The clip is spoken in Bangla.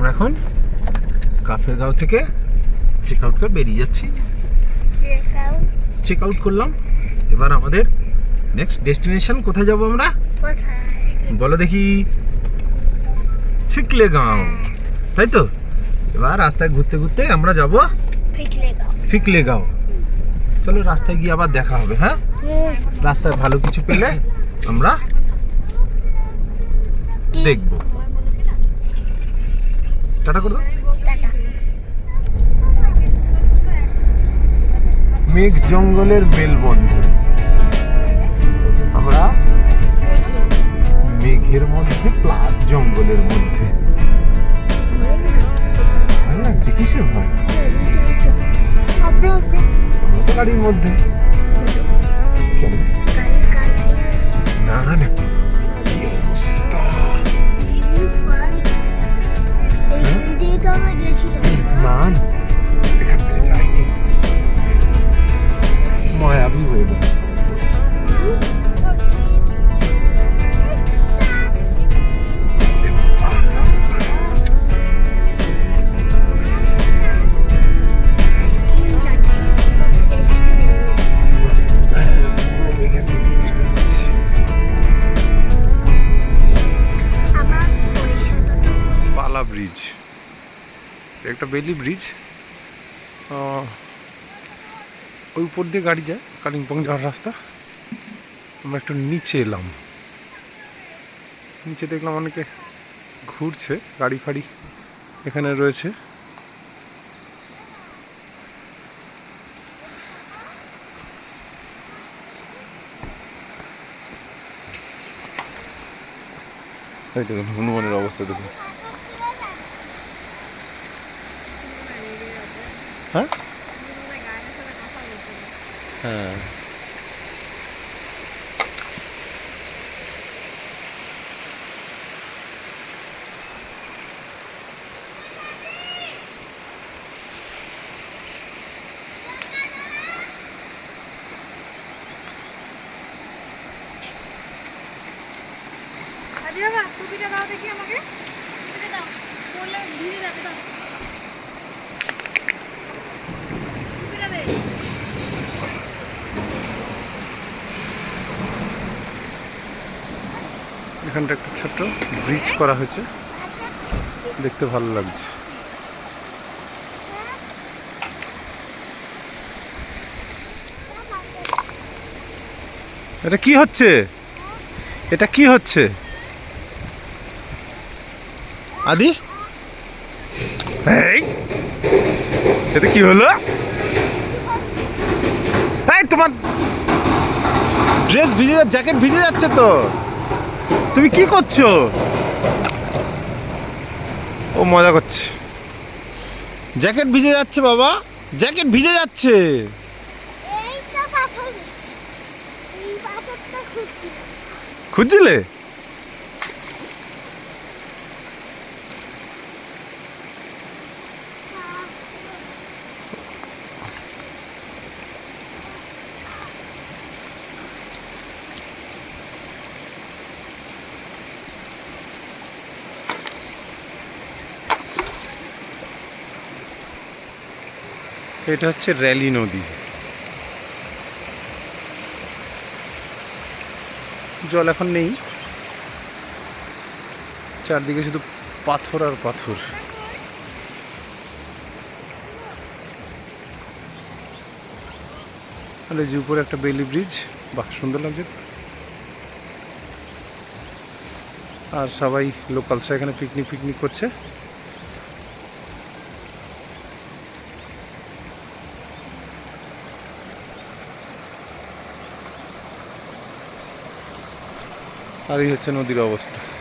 আমরা এখন কাফের গাঁও থেকে চেক আউট করে বেরিয়ে যাচ্ছি। চেক আউট করলাম। এবার আমাদের নেক্সট ডেস্টিনেশন কোথায় যাব আমরা? বলো দেখি। ফিকলে গাঁও। তাই তো? এবার রাস্তায় ঘুরতে ঘুরতে আমরা যাব পিকলে গাও। ফিকলে গাঁও। চলো রাস্তায় গিয়ে আবার দেখা হবে হ্যাঁ? রাস্তায় ভালো কিছু পেলে আমরা দেখব। টাটা করে দাও। মেঘ জঙ্গলের মেলবন্ধন। আমরা মেঘের মধ্যে প্লাস জঙ্গলের মধ্যে। ভালো লাগছে কিসের ভয়? আসবে আসবে। আমরা তো গাড়ির মধ্যে। একটা বেলি ব্রিজ ওই উপর দিয়ে গাড়ি যায়, কালিম্পং যাওয়ার রাস্তা। আমরা একটু নিচে এলাম। নিচে দেখলাম অনেকে ঘুরছে, গাড়ি ফাড়ি এখানে রয়েছে। হনুমানের অবস্থা দেখুন। হ্যাঁ হ্যাঁ বাবা টুপিটা দাও দেখি আমাকে। দাও। পরলে ভিজে যাবে দাও টুপিটা দে এখানটা একটা ছোট্ট ব্রিজ করা হয়েছে। দেখতে ভালো লাগছে। এটা কি হচ্ছে? এটা কি হচ্ছে? আদি? এটা কি হলো? তোমার ড্রেস ভিজে জ্যাকেট ভিজে যাচ্ছে তো। তুমি কি করছ? ও মজা করছে। জ্যাকেট ভিজে যাচ্ছে বাবা জ্যাকেট ভিজে যাচ্ছে। খুঁজছিলে? এটা হচ্ছে র্যালি নদী। জল এখন নেই। চারদিকে শুধু পাথর আর পাথর। এই যে উপরে একটা বেলি ব্রিজ, বাহ, সুন্দর লাগছে। আর সবাই লোকালসরা এখানে পিকনিক পিকনিক করছে। আর এই হচ্ছে নদীর অবস্থা।